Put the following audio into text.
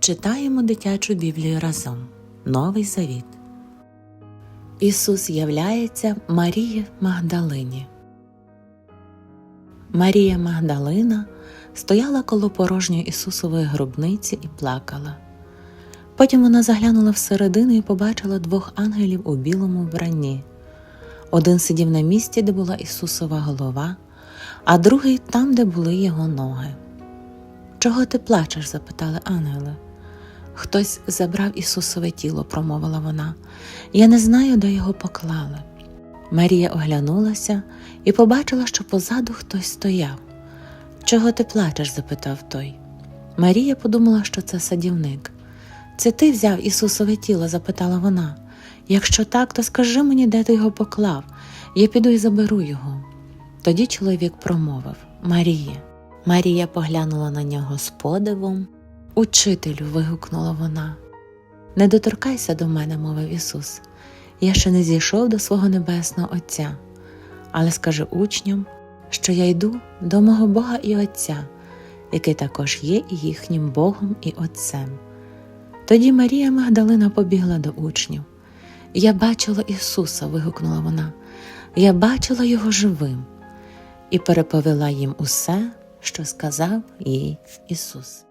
Читаємо дитячу Біблію разом. Новий Завіт. Ісус являється Марії Магдалині. Марія Магдалина стояла коло порожньої Ісусової гробниці і плакала. Потім вона заглянула всередину і побачила двох ангелів у білому вбранні. Один сидів на місці, де була Ісусова голова, а другий там, де були його ноги. Чого ти плачеш? запитали ангели. Хтось забрав Ісусове тіло, промовила вона. Я не знаю, де його поклали. Марія оглянулася і побачила, що позаду хтось стояв. Чого ти плачеш? запитав той. Марія подумала, що це садівник. Це ти взяв Ісусове тіло? запитала вона. Якщо так, то скажи мені, де ти його поклав, я піду і заберу його. Тоді чоловік промовив Марія. Марія поглянула на нього з подивом. Учителю, вигукнула вона. Не доторкайся до мене, мовив Ісус. Я ще не зійшов до свого небесного Отця, але скажи учням, що я йду до мого Бога і Отця, який також є їхнім Богом і Отцем. Тоді Марія Магдалина побігла до учнів. Я бачила Ісуса, вигукнула вона, я бачила Його живим і переповіла їм усе, що сказав їй Ісус.